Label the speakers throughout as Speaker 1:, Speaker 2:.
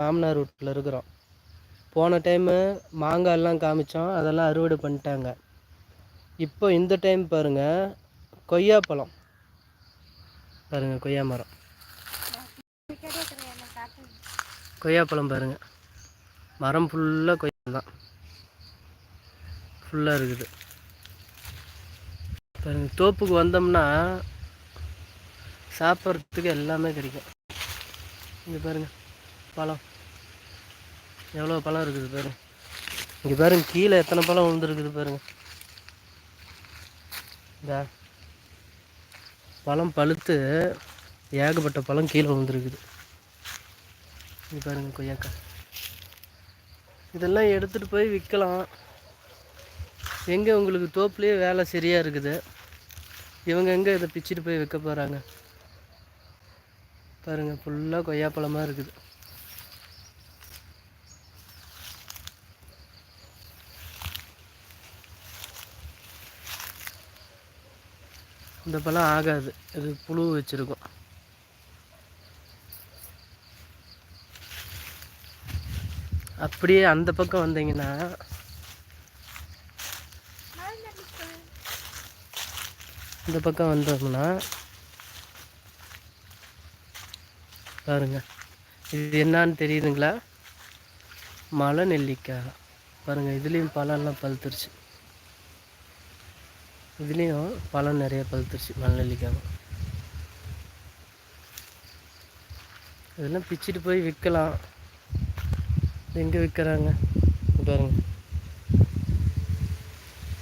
Speaker 1: மாமனார் வீட்டில் இருக்கிறோம். போன டைமு மாங்காயெல்லாம் காமிச்சோம். அதெல்லாம் அறுவடை பண்ணிட்டாங்க. இப்போ இந்த டைம் பாருங்கள் கொய்யாப்பழம் பாருங்கள் கொய்யா மரம். கொய்யாப்பழம் பாருங்கள் மரம் ஃபுல்லாக கொய்யா தான். ஃபுல்லாக இருக்குது. பாருங்கள் தோப்புக்கு வந்தோம்னா சாப்பிட்றதுக்கு எல்லாமே கிடைக்கும். இங்கே பாருங்கள் பழம். எவ்வளோ பழம் இருக்குது பாருங்க இங்கே பாருங்க கீழே எத்தனை பழம் விழுந்துருக்குது பாருங்க. இந்த. பழம் பழுத்து ஏகப்பட்ட பழம் கீழே விழுந்துருக்குது. இங்கே பாருங்க கொய்யாக்கா இதெல்லாம் எடுத்துகிட்டு போய் விற்கலாம் எங்கே உங்களுக்கு தோப்புலேயே வேலை சரியாக இருக்குது? இவங்க எங்கே இதை பிச்சுட்டு போய் விற்க போகிறாங்க பாருங்கள் ஃபுல்லாக கொய்யாப்பழமாக இருக்குது. இந்த பழம் ஆகாது. இது புழு வச்சுருக்கும். அப்படியே அந்த பக்கம் வந்தீங்கன்னா இந்த பக்கம் வந்தோம்னா பாருங்க. இது என்னன்னு தெரியுதுங்களா? மலை நெல்லிக்காய். பாருங்கள் இதுலேயும் பழம்லாம் பழுத்துருச்சு. இதுலேயும் பழம் நிறைய பழுத்துருச்சு மலநெல்லிக்காய் இதெல்லாம் பிச்சுட்டு போய் விற்கலாம். எங்கே விற்கிறாங்க பாருங்க.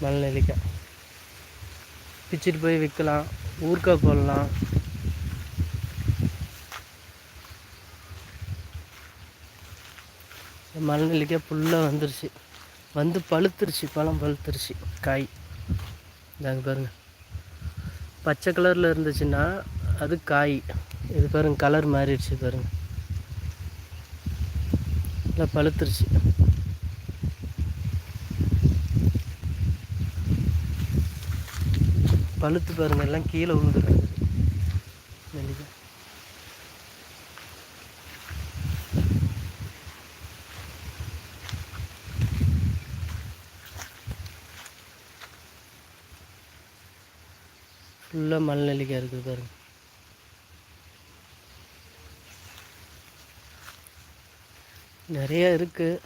Speaker 1: மலநெல்லிக்காய் பிச்சுட்டு போய் விற்கலாம். ஊறுக்காய் போடலாம். மலநெல்லிக்காய் ஃபுல்லாக வந்துருச்சு. வந்து பழுத்துருச்சு பழம் பழுத்துருச்சு காய். இதாங்க பாருங்கள் பச்சை கலரில் இருந்துச்சுன்னா அது காய். இது பாருங்க கலர் மாறிடுச்சு பாருங்கள் நல்லா பழுத்துருச்சு. பழுத்து பாருங்க எல்லாம் கீழே விழுந்துருக்கு நெல்லிக்காய் ஃபுல்லாக மலை நெல்லிக்காய் இருக்குது பாருங்கள் நிறையா இருக்குது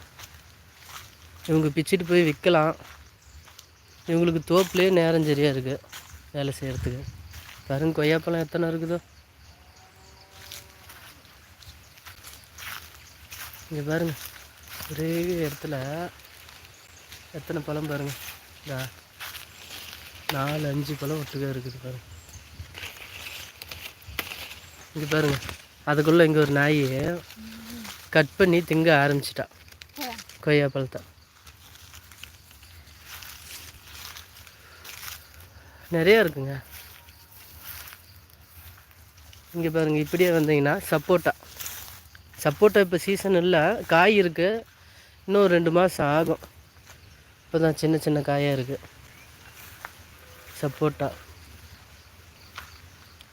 Speaker 1: இவங்க பிச்சுட்டு போய் விற்கலாம் இவங்களுக்கு தோப்புலேயே நேரம் சரியாக இருக்குது வேலை செய்கிறதுக்கு பாருங்க கொய்யாப்பழம் எத்தனை இருக்குதோ. இங்கே பாருங்கள் ஒரே இடத்துல எத்தனை பழம் பாருங்கள் இதா. நாலு அஞ்சு பழம் ஒட்டுக்காக இருக்குது பாருங்க. இங்கே பாருங்க. அதுக்குள்ளே இங்கே ஒரு நாய் கட் பண்ணி திங்க ஆரம்பிச்சிட்டா. கொய்யா பழத்தை. நிறையா இருக்குங்க. இங்கே பாருங்க இப்படியே வந்தீங்கன்னா சப்போட்டா. சப்போட்டா இப்போ சீசன் இல்லை. காய் இருக்குது இன்னும் ரெண்டு மாதம் ஆகும். இப்போ தான் சின்ன சின்ன காயாக இருக்குது சப்போட்டா.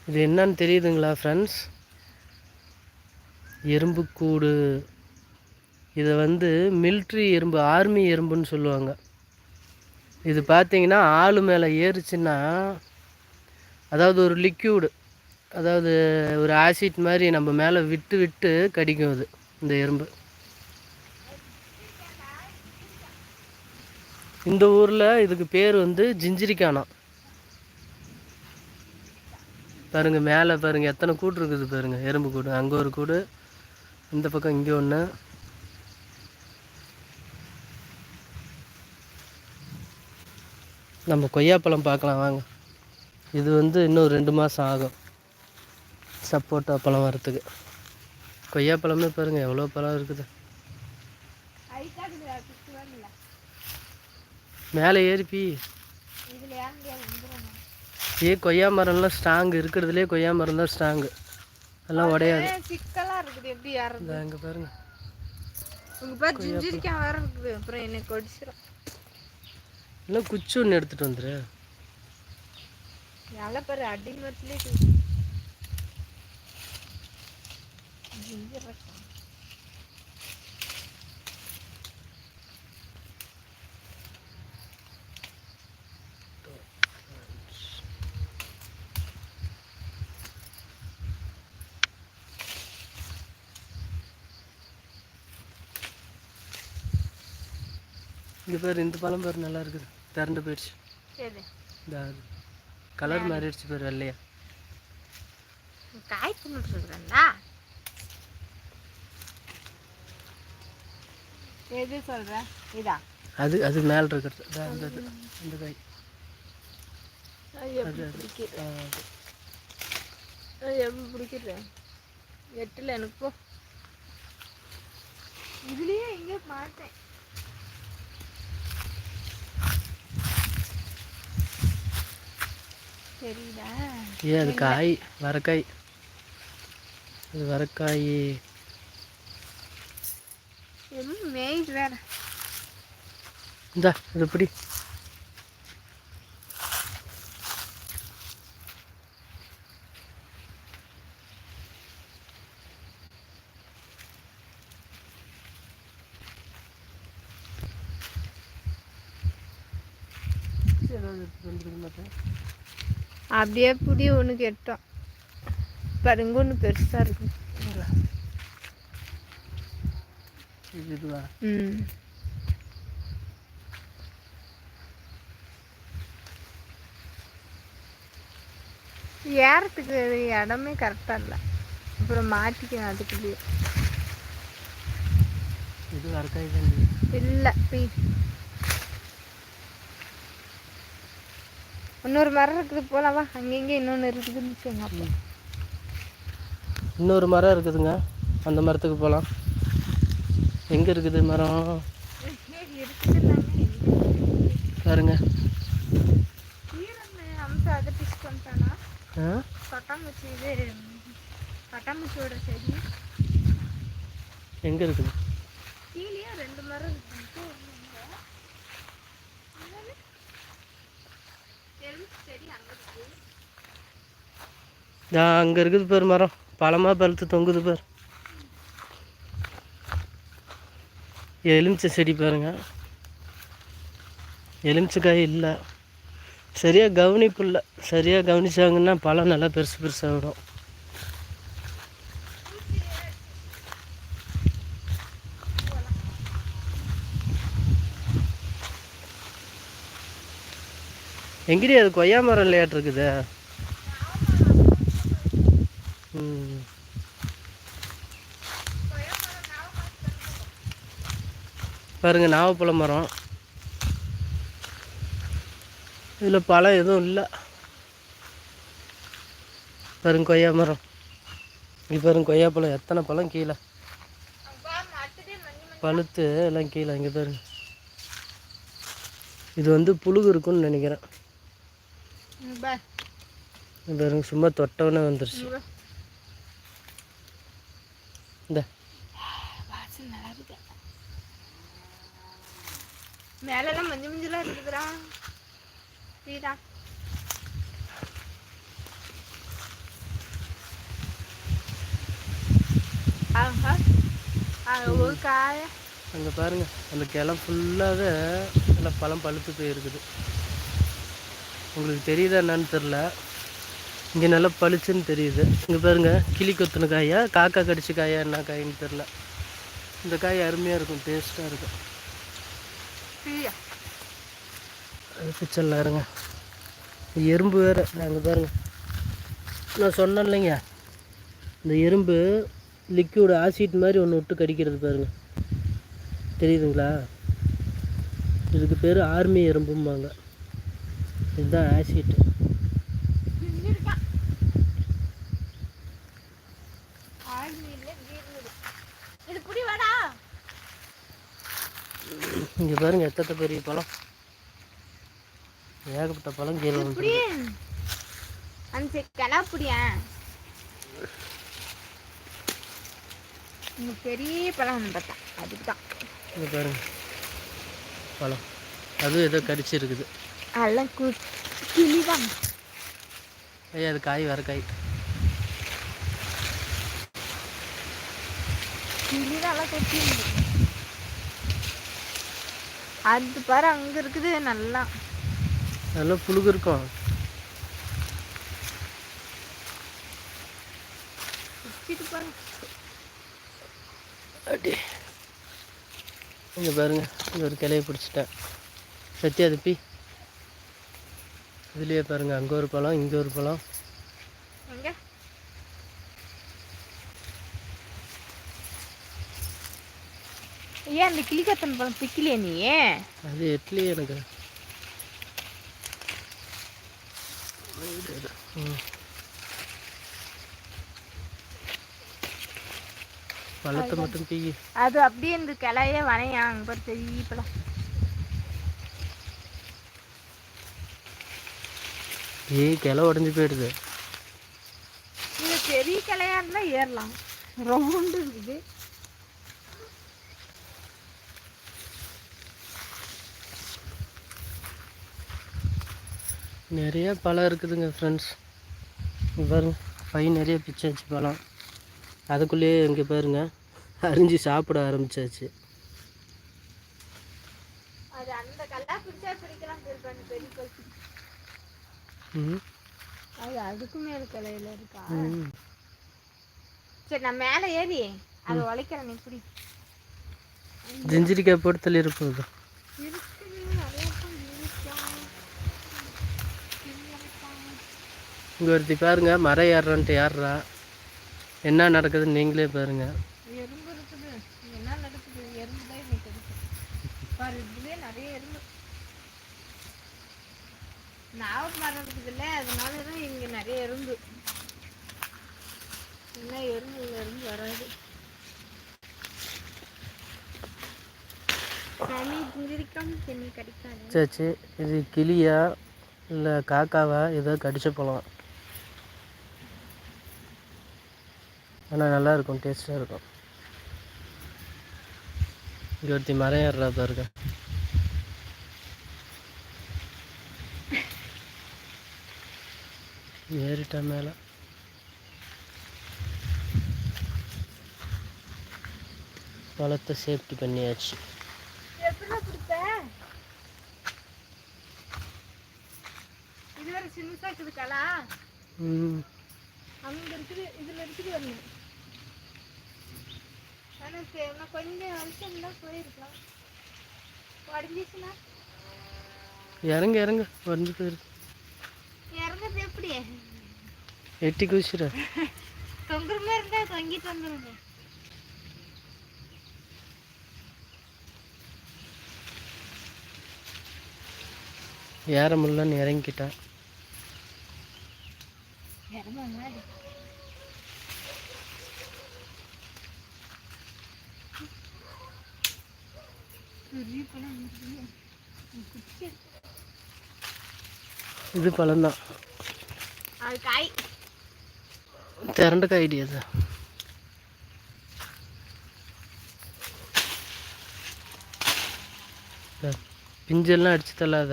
Speaker 1: இது என்னன்னு தெரியுதுங்களா ஃப்ரெண்ட்ஸ் எறும்புக்கூடு இதை வந்து மில்ட்ரி எறும்பு ஆர்மி எறும்புன்னு சொல்லுவாங்க. இது பார்த்தீங்கன்னா ஆள் மேலே ஏறுச்சுன்னா அதாவது ஒரு லிக்யூடு அதாவது ஒரு ஆசிட் மாதிரி நம்ம மேலே விட்டு விட்டு கடிக்கும் அது இந்த எறும்பு. இந்த ஊரில் இதுக்கு பேர் வந்து ஜிஞ்சிரிக்கானா. பாருங்க மேலே பாருங்க எத்தனை கூடு இருக்குது பாருங்க எறும்பு கூடு. அங்கே ஒரு கூடு இந்த பக்கம் இங்கே ஒன்று நம்ம கொய்யாப்பழம் பார்க்கலாம் வாங்க. இது வந்து இன்னும் ரெண்டு மாதம் ஆகும் சப்போட்டா பழம் வரத்துக்கு கொய்யாப்பழமே பாருங்கள் எவ்வளோ பழம் இருக்குது. மேலே ஏறிப்பி ஏ கொய்யா மரம்லாம் ஸ்ட்ராங் இருக்கிறதுலே கொய்யா மரம் தான் ஸ்ட்ராங்கு எல்லாம் உடையாது.
Speaker 2: சிக்கலா இருக்குது எப்படி
Speaker 1: இந்த அங்கே பாருங்க.
Speaker 2: உங்க பேர் ஜிஞ்சிரிக்காய் வேற இருக்குது. அப்புறம் என்னை கொடிச்சிடும்
Speaker 1: இல்லை குச்சி ஒன்று எடுத்துகிட்டு வந்துரு.
Speaker 2: நல்ல பேர் அடி மரத்துலேயே
Speaker 1: இங்கே பேர் இந்த பழம் பேர் நல்லா இருக்குது. திறந்து போயிடுச்சு. இந்த கலர் மாறிடுச்சு பேர் வெள்ளையா.
Speaker 2: காய் தின்னுட்டு இருக்கிறேன்டா. எது சொல்ற? இதா?
Speaker 1: அது அது மேலே இருக்கிறது. இதா இந்த காய்.
Speaker 2: அது எப்படி பிடிக்குது? எட்டில் எனக்கு இதுலயே எங்கே பார்த்தேன் சரிடா
Speaker 1: ஏ அது காய் வரக்காய். அது வரக்காய்.
Speaker 2: மேய்து வேற.
Speaker 1: இந்தா இது பிடி.
Speaker 2: அப்படியே புடி ஒன்று கெட்டோம் பாருங்க ஒன்று பெருசாக இருக்கு. ம். ஏறத்துக்கு இடமே கரெக்டாக இல்லை. அப்புறம் மாற்றிக்கணும் அதுக்குள்ளேயே. இல்லை இன்னொரு மரம் இருக்குது போலாம் வா. அங்கங்கே இன்னொன்று இருக்குதுன்னு அப்போ
Speaker 1: இன்னொரு மரம் இருக்குதுங்க. அந்த மரத்துக்கு போகலாம் எங்கே இருக்குது மரம்? பாருங்க. எங்கே இருக்குது?
Speaker 2: கீழேயே ரெண்டு மரம் இருக்கு. நான் அங்கே
Speaker 1: இருக்குது பேர் மரம். பழமாக பழுத்து தொங்குது பேர். எலுமிச்சை செடி பாருங்க. எலுமிச்சைக்காய் இல்லை. சரியாக கவனிப்பு இல்லை. சரியாக கவனிச்சாங்கன்னா பழம் நல்லா பெருசு பெருசாக எங்கடி அது கொய்யா மரம் இல்லையாட்டு இருக்குது பாருங்க நாவப்பழ மரம் இதில் பழம் எதுவும் இல்லை. பாருங்க கொய்யா மரம் இங்கே பாருங்க கொய்யாப்பழம். எத்தனை பழம் கீழே? பழுத்து எல்லாம் கீழே இங்கே பாருங்க. இது வந்து புழுகு இருக்குன்னு நினைக்கிறேன். பாருங்க சும்மா தொட்டவனே வந்துருச்சு. இந்த.
Speaker 2: மேலெல்லாம் மஞ்சள் மஞ்சளாக இருக்குதுடா. வீடா. காய.
Speaker 1: அங்கே பாருங்க அந்த கிளம் ஃபுல்லாகவே நல்லா பழம் பழுத்து போயிருக்குது. உங்களுக்கு தெரியுதா என்னன்னு தெரில இங்கே நல்லா பளிச்சுன்னு தெரியுது. இங்கே பாருங்க கிளி கொத்துன காயா காக்கா கடிச்ச காயா என்ன காயின்னு தெரில இந்த காய் அருமையாக இருக்கும் டேஸ்ட்டாக இருக்கும். அது பிச்சரில் இருங்க. எறும்பு வேறு அங்கே பாருங்க. நான் சொன்னேன் இல்லைங்க இந்த எறும்பு லிக்யூடு ஆசிட் மாதிரி ஒன்று விட்டு கடிக்கிறது பாருங்க. தெரியுதுங்களா? இதுக்கு பேர் ஆர்மி எறும்பும்பாங்க. இதுதான் ஆசிட் இங்கே பாருங்க எத்தனை பெரிய பழம். ஏகப்பட்ட பழம் கீழே
Speaker 2: இங்க பெரிய பழம் பார்த்தா அதுக்கு தான்
Speaker 1: இங்கே பாருங்க பழம். அதுவும் ஏதோ கடிச்சிருக்குது
Speaker 2: அதெல்லாம் கு கிளி தான்
Speaker 1: ஐயா அது காய் வர காய்.
Speaker 2: கிளி தான் கொட்டி அது பாரு அங்க இருக்குது நல்லா.
Speaker 1: அதெல்லாம் புழுகு இருக்கும். அடி. இங்கே பாருங்க இங்கே ஒரு கிளைய பிடிச்சிட்டேன். சத்யா துப்பி இதுலேயே பாருங்க அங்கே ஒரு பழம் இங்கே ஒரு பழம்.
Speaker 2: ஏன் அந்த கிளிக்கத்தன் பழம் பிக்கலையே நீ?
Speaker 1: அது எட்லி எனக்கு. பழத்தை மட்டும் தீ
Speaker 2: அது அப்படியே இந்த கிளையே வனையா அங்க பெரிய பழம்.
Speaker 1: ஏய் கிளை உடஞ்சி போயிடுது.
Speaker 2: இது பெரிய கிளையா இருந்தா ஏறலாம். ரவுண்டு இருக்குது.
Speaker 1: நிறைய பழம் இருக்குதுங்க ஃப்ரெண்ட்ஸ் பாருங்க பை நிறைய பிச்சாச்சு பழம். அதுக்குள்ளேயே இங்கே பாருங்க அரிஞ்சு சாப்பிட ஆரம்பிச்சாச்சு.
Speaker 2: அது அந்த கல்லா பிடிச்சா பிடிக்கலாம் பெரிய பெரிய பழுத்து
Speaker 1: ம்
Speaker 2: அது அதுக்கு மேல கிளையில இருக்கா? சரி நான் மேலே ஏறி அதை உழைக்கிறேன் நீ பிடி
Speaker 1: ஜிஞ்சிரிக்காய் போட்டு தள்ளி இருப்பது. இங்கே ஒருத்தி பாருங்க மரம் ஏறுறான்ட்டு ஏறுறா. என்ன நடக்குதுன்னு நீங்களே பாருங்க
Speaker 2: எறும்பு இருக்குது இங்க என்ன நடக்குது எறும்பு தான் இன்னைக்கு இருக்குது பாரு இதுலயே நிறைய எறும்பு நாவல் மரம் இருக்குதுல்ல அதனால தான் இங்கே நிறைய எறும்பு என்ன எறும்பு இருந்து வராது. தண்ணி
Speaker 1: சரி இது கிளியா இல்லை காக்காவா ஏதோ கடிச்ச போகலாம் ஆனால் நல்லா இருக்கும் டேஸ்ட்டாக இருக்கும். இங்கே ஒருத்தி மரம் ஏறுறதா இருக்கேன் ஏறிட்டா மேலே பழத்தை சேஃப்டி பண்ணியாச்சு
Speaker 2: எப்படி கொடுத்த இது வேற சின்னசா இருக்குது கலா
Speaker 1: ம்
Speaker 2: அங்க இருக்குது இதுல இருக்குது ஒண்ணு ஆனா சரி, இன்னும் கொஞ்சம் வருஷம் தான் போயிருக்கலாம். உடஞ்சிச்சுன்னா?
Speaker 1: இறங்க இறங்க. வந்து போயிருக்கு.
Speaker 2: எப்படி
Speaker 1: எட்டி குதிச்சுட
Speaker 2: தொங்குற மாதிரி இருந்தா தொங்கிட்டு வந்துருங்க
Speaker 1: ஏற முடியலன்னு இறங்கிக்கிட்டேன்
Speaker 2: இறங்க பெரிய பழம். இருக்குது. குச்சி இருக்கு.
Speaker 1: இது பழம்தான். ஐடியா அது இந்த பிஞ்செல்லாம் அடிச்சு தள்ளாத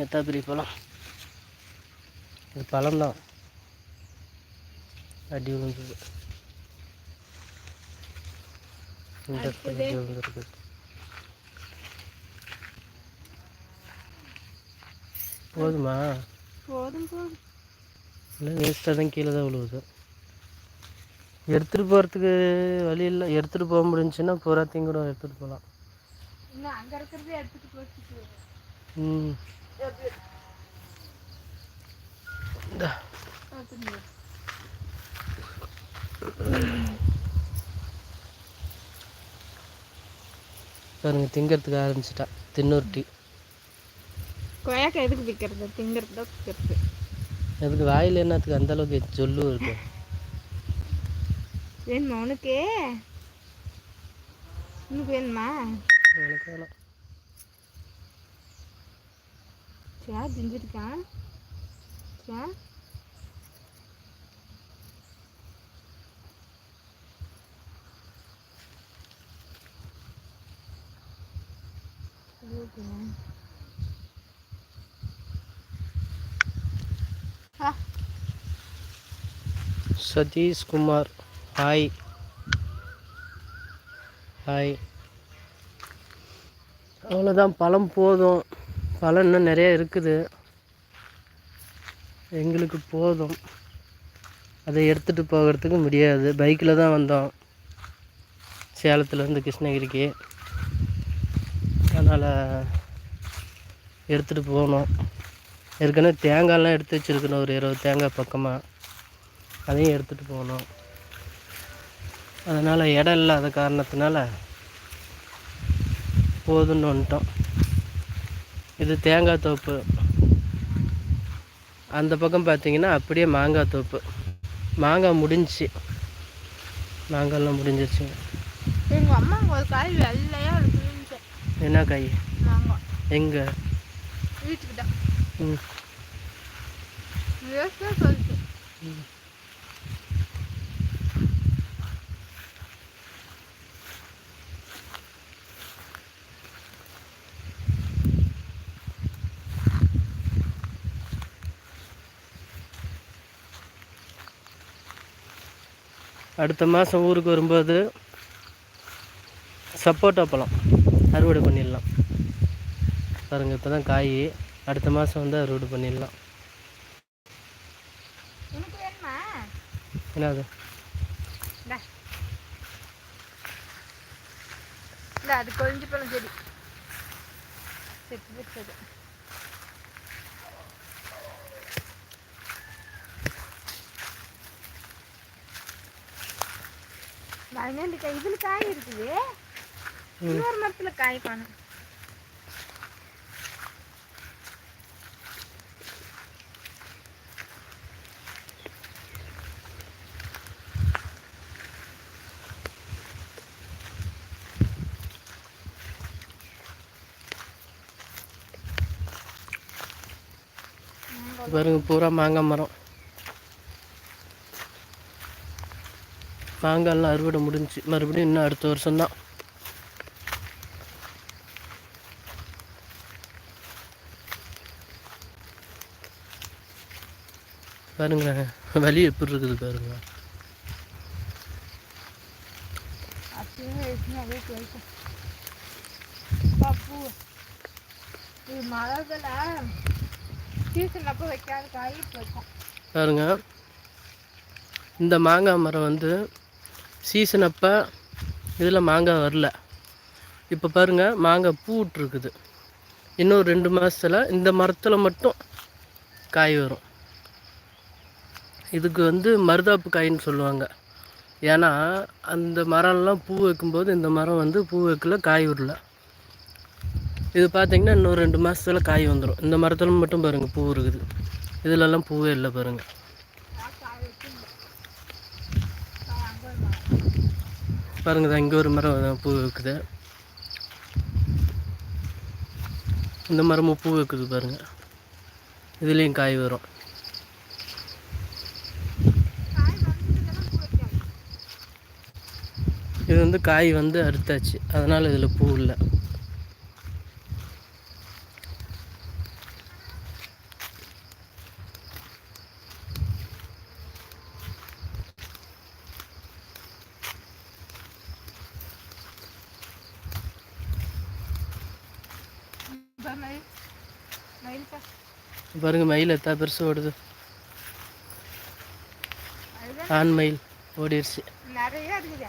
Speaker 1: எத்தாப்பிரி பழம் இது பழம்தான் அடி விழுந்தது விழுந்துருக்கு போதுமா?
Speaker 2: போதும் போதும்.
Speaker 1: இல்லை வேஸ்ட்டாக தான் கீழே தான் விழுவுது. எடுத்துகிட்டு போகிறதுக்கு வழி இல்லை. எடுத்துகிட்டு போக முடிஞ்சுன்னா பூராத்தையும் கூட எடுத்துகிட்டு போகலாம்.
Speaker 2: இன்னும் அங்க இருக்கிறதே போச்சுட்டு
Speaker 1: ம். இந்தா. பாருங்க திங்கிறதுக்கு ஆரம்பிச்சிட்டா. தின்னுருட்டி.
Speaker 2: கொய்யாக்காய் எதுக்கு விற்கிறது? திங்கிறது தான் விற்கிறது.
Speaker 1: அதுக்கு வாயில் என்னத்துக்கு அந்த அளவுக்கு சொல்லு இருக்கு?
Speaker 2: வேணுமா உனக்கு? உனக்கு வேணுமா?
Speaker 1: எனக்கு வேணாம்.
Speaker 2: சா திஞ்சிருக்கான் சா
Speaker 1: சதீஷ் குமார். ஹாய் ஹாய் அவ்வளோதான் பழம் போதும். பழம் இன்னும் நிறைய இருக்குது. எங்களுக்கு போதும். அதை எடுத்துகிட்டு போகிறதுக்கு முடியாது. பைக்கில் தான் வந்தோம். சேலத்துலேருந்து கிருஷ்ணகிரிக்கு. அதனால் எடுத்துகிட்டு போகணும். ஏற்கனவே தேங்காய்லாம் எடுத்து வச்சுருக்கணும் ஒரு இருபது தேங்காய் பக்கமாக அதையும் எடுத்துகிட்டு போகணும். அதனால் இடம் இல்லாத காரணத்தினால போதும்னு வந்துட்டோம். இது தேங்காய் தோப்பு. அந்த பக்கம் பார்த்தீங்கன்னா அப்படியே மாங்காய் தோப்பு. மாங்காய் முடிஞ்சிச்சு. மாங்காய்லாம் முடிஞ்சிருச்சுங்க.
Speaker 2: எங்கள் அம்மா ஒரு காய் வெள்ளையாக
Speaker 1: என்ன காய் எங்கே? அடுத்த மாதம் ஊருக்கு வரும்போது சப்போட்டா பழம். அறுவடை பண்ணிடலாம். பாருங்கள் இப்போ தான் காய் அடுத்த மாதம் வந்து அறுவடை பண்ணிடலாம். என்னது?
Speaker 2: அது கொழிஞ்சு பழம் செடி. செத்து காய் இதில் காய் இருக்குது. இன்னொரு மரத்தில் காய் காணும்
Speaker 1: பாருங்க பூரா மாங்காய் மரம். மாங்காய்லாம் அறுவடை முடிஞ்சுச்சு. மறுபடியும் இன்னும் அடுத்த வருஷம்தான் பாருங்க வலி எப்படி இருக்குது பாருங்க
Speaker 2: அப்படியே வச்சுன்னு அப்படியே போயிட்டேன் பப்பு இது மரத்தில் சீசன் அப்போ வைக்காத காய் இப்போ வைக்கும்
Speaker 1: பாருங்க. இந்த மாங்காய் மரம் வந்து சீசன் அப்போ இதில் மாங்காய் வரல. இப்போ பாருங்க மாங்காய் பூ விட்ருக்குது இன்னும் ரெண்டு மாதத்தில் இந்த மரத்தில் மட்டும் காய் வரும். இதுக்கு வந்து மருதாப்பு காயின்னு சொல்லுவாங்க. ஏன்னா அந்த மரம்லாம் பூ வைக்கும்போது இந்த மரம் வந்து பூ வைக்கல காய் விடல இது பார்த்திங்கன்னா இன்னும் ரெண்டு மாதத்தில் காய் வந்துடும் இந்த மரத்தில் மட்டும் பாருங்கள் பூ இருக்குது. இதிலெல்லாம் பூவே இல்லை பாருங்கள் பாருங்கள் இங்கே ஒரு மரம் பூ வைக்குது. இந்த மரமும் பூ வைக்குது பாருங்க. இதுலேயும் காய் வரும்
Speaker 2: காய் வந்துட்டுனா பூ வைக்காது
Speaker 1: இது வந்து காய் வந்து அறுத்தாச்சு. அதனால் இதில் பூ இல்லை. பாருங்க மயில் எத்தா பெருசு ஓடுது. ஆண் மயில் ஓடிடுச்சு
Speaker 2: நிறைய இருக்குது.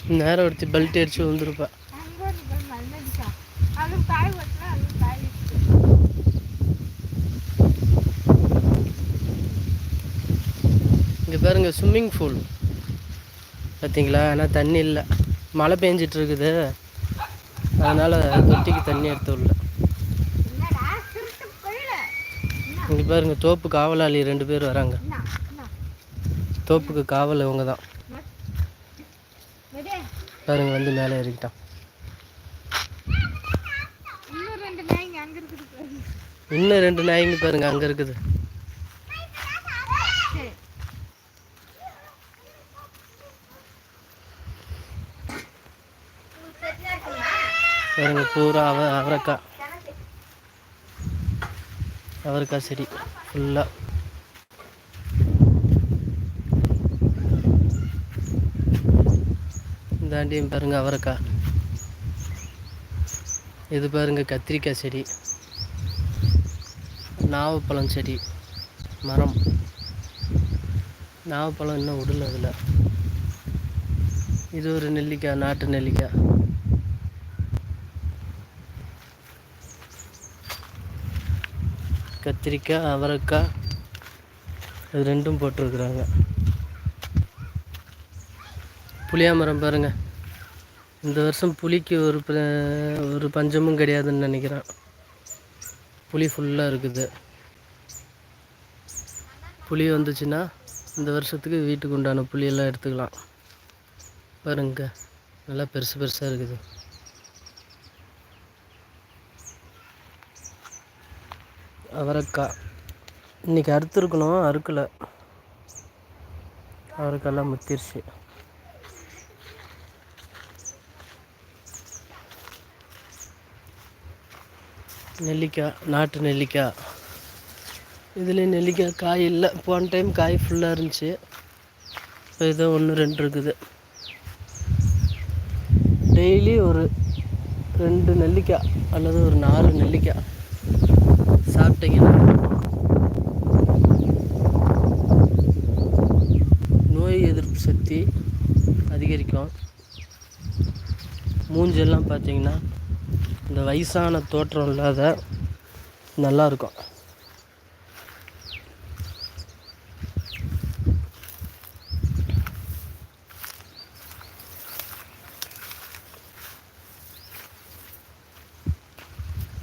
Speaker 1: நேரம் எடுத்து பெல்ட்
Speaker 2: காய் வச்சு
Speaker 1: இங்கே பாருங்க ஸ்விம்மிங் பூல் பார்த்தீங்களா ஆனால் தண்ணி இல்லை. மழை பெஞ்சிட்டு இருக்குது அதனால் தொட்டிக்கு தண்ணி எடுத்து விடல. இங்கே பாருங்க தோப்பு காவலாளி ரெண்டு பேர் வராங்க. தோப்புக்கு காவல் இவங்க தான் பாருங்க வந்து மேலே ஏறிக்கிட்டான்.
Speaker 2: இன்னும் ரெண்டு நாய்ங்க
Speaker 1: பாருங்க. அங்கே இருக்குது. பாருங்க பூரா அவ அவரைக்காய் அவரைக்காய் செடி ஃபுல்லாக இந்தாண்டியும் பாருங்க அவரைக்காய் இது பாருங்க கத்திரிக்காய் செடி. நாவப்பழம் செடி. மரம். நாவப்பழம் இன்னும் விடல அதில். இது ஒரு நெல்லிக்காய் நாட்டு நெல்லிக்காய். கத்திரிக்காய் அவரைக்காய் இது ரெண்டும் போட்டிருக்குறாங்க. புளியா மரம் பாருங்க. இந்த வருஷம் புளிக்கு ஒரு ப- ஒரு பஞ்சமும் கிடையாதுன்னு நினைக்கிறேன். புளி ஃபுல்லாக இருக்குது. புளி வந்துச்சுன்னா இந்த வருஷத்துக்கு வீட்டுக்கு உண்டான புளியெல்லாம் எடுத்துக்கலாம். பாருங்க நல்லா பெருசு பெருசாக இருக்குது. அவரைக்காய். இன்னைக்கு அறுத்துருக்கணும் அறுக்கலை. அவரைக்காயெல்லாம் முத்திருச்சு. நெல்லிக்காய் நாட்டு நெல்லிக்காய். இதுலேயும் நெல்லிக்காய் காய் இல்லை. போன டைம் காய் ஃபுல்லாக இருந்துச்சு. இப்போ ஏதோ ஒன்று ரெண்டு இருக்குது. டெய்லி ஒரு ரெண்டு நெல்லிக்காய் அல்லது ஒரு நாலு நெல்லிக்காய் சாப்பிட்டீங்கன்னா நோய் எதிர்ப்பு சக்தி அதிகரிக்கும். மூஞ்செல்லாம் பார்த்தீங்கன்னா இந்த வயசான தோற்றம் இல்லாத நல்லா இருக்கும்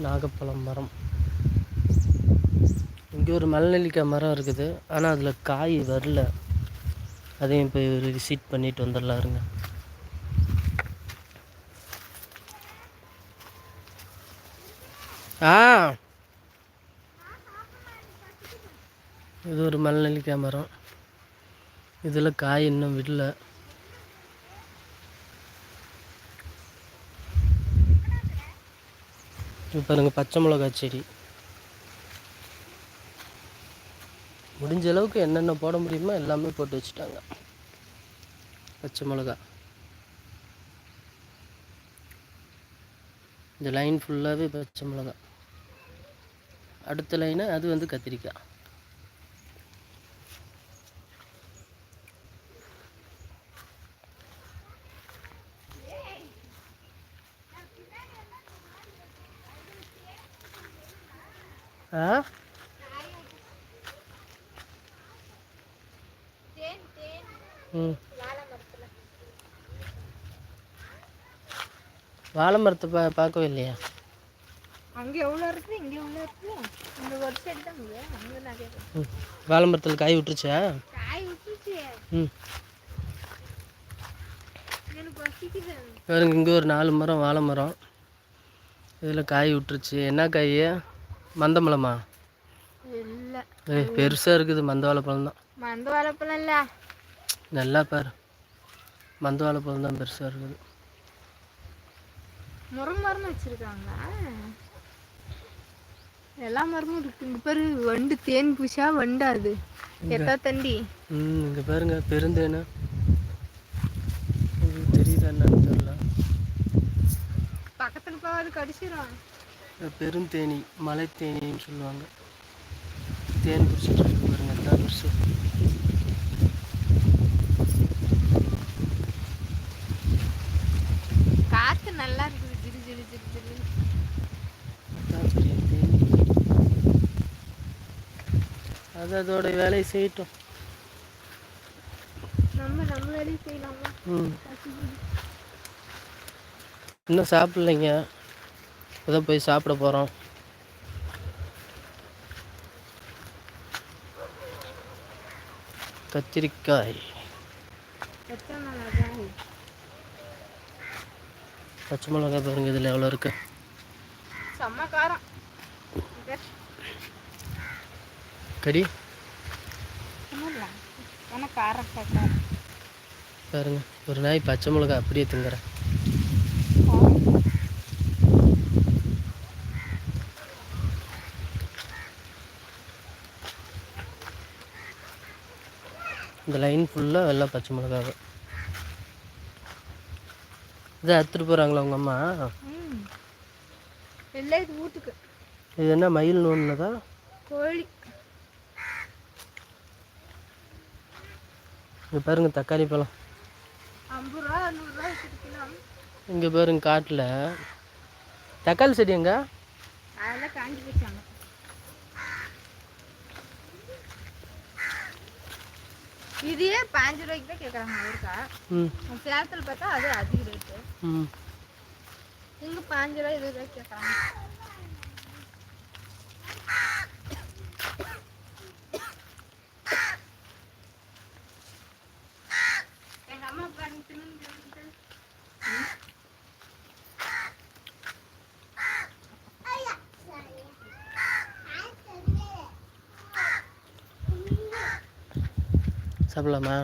Speaker 1: நாகப்பழம் மரம். இங்கே ஒரு மலநெல்லிக்காய் மரம் இருக்குது. ஆனால் அதில் காய் வரல. அதையும் போய் ஒரு விசிட் பண்ணிட்டு வந்துடலாருங்க ஆ. இது ஒரு மலைநெல்லிக்காய் மரம். இதில் காய் இன்னும் விடல. இப்போ பாருங்க பச்சை மிளகாய் செடி. முடிஞ்ச அளவுக்கு என்னென்ன போட முடியுமோ எல்லாமே போட்டு வச்சுட்டாங்க. பச்சை மிளகா இந்த லைன் ஃபுல்லாகவே பச்சை மிளகா அடுத்த லைனு அது வந்து கத்திரிக்காய். ஆ? ம்.
Speaker 2: வாழை
Speaker 1: வாழை மரத்தை பா பார்க்கவே இல்லையா?
Speaker 2: அங்க எவ்வளோ இருக்கு? இங்க எவ்வளோ இருக்கு? இந்த ஒரு சைடு தான் அங்க நிறைய இருக்கு.
Speaker 1: ம். வாழை மரத்தில் காய் விட்டுருச்சா?
Speaker 2: காய் விட்டுச்சு
Speaker 1: ம். பாருங்க இங்கே ஒரு நாலு மரம் வாழை மரம். இதில் காய் விட்டுருச்சு. என்ன காய்? மந்தமலமா?
Speaker 2: இல்லை.
Speaker 1: ஏய் பெருசாக இருக்குது. மந்த வாழைப்பழம் தான்.
Speaker 2: மந்த வாழைப்பழம் இல்ல.
Speaker 1: நல்லா பாரு. மந்த வாழைப்பழம் தான் பெருசாக இருக்குது.
Speaker 2: முறை மரம் வச்சிருக்காங்க. எல்லா மரமும் இருக்கு. இங்க பாரு வண்டு தேன் பூசா வண்டா அது. எத்தா தண்டி?
Speaker 1: ம் இங்கே பாருங்க பெருந்தேனு. உங்களுக்கு தெரியுதா என்னன்னு தெரியல.
Speaker 2: பக்கத்துல போகாது கடிச்சிடும்
Speaker 1: இது பெருந்தேனி மலைத்தேனின்னு சொல்லுவாங்க. தேன் பிடிச்சிட்டு இருக்கு பாருங்க இதான் பெருசு
Speaker 2: காத்து நல்லா இருக்குது ஜிரு ஜிரு ஜிரு ஜிரு
Speaker 1: அதான் பெரிய தேனி அது அதோட வேலையை செய்யட்டும். ம். இன்னும் சாப்பிட்லைங்க. இப்போதான் போய் சாப்பிட போகிறோம் கத்திரிக்காய்.
Speaker 2: பச்சை மிளகாய்.
Speaker 1: பாருங்க இதில் எவ்வளோ இருக்கு?
Speaker 2: செம்ம காரம்.
Speaker 1: கடி பாருங்க ஒரு நாய் பச்சை மிளகாய் அப்படியே திங்குறேன் இந்த லைன் ஃபுல்லாக வெள்ளை பச்சை மிளகாய் இதை அத்துட்டு போகிறாங்களா உங்கள் அம்மா
Speaker 2: இல்லை இது வீட்டுக்கு
Speaker 1: இது என்ன மயில் நோன்னதா
Speaker 2: கோழி
Speaker 1: இங்கே பாருங்க தக்காளி பழம். இங்கே பாருங்க காட்டில். தக்காளி செடி எங்க?
Speaker 2: இதையே பாஞ்சு ரூபாய்க்கு தான் கேட்குறாங்க ஒருக்கா
Speaker 1: ம்.
Speaker 2: சேலத்தில் பார்த்தா அது அதிக ரேட்டு
Speaker 1: ம்.
Speaker 2: இங்கே பாஞ்சு ரூபாய் இருபது ரூபாய்க்கு கேட்குறாங்க எங்க அம்மா பாருங்க தின்னு
Speaker 1: சாப்பிடலாமா?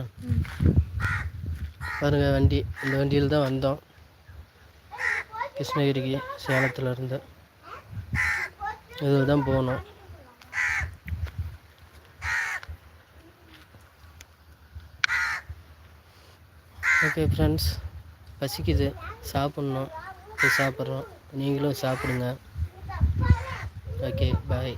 Speaker 1: பாருங்கள் வண்டி. இந்த வண்டியில் தான் வந்தோம். கிருஷ்ணகிரிக்கு சேலத்தில் இருந்து. இதில் தான் போகணும் ஓகே ஃப்ரெண்ட்ஸ் பசிக்குது. சாப்பிட்ணும். போய் சாப்பிட்றோம். நீங்களும் சாப்பிடுங்க. Okay bye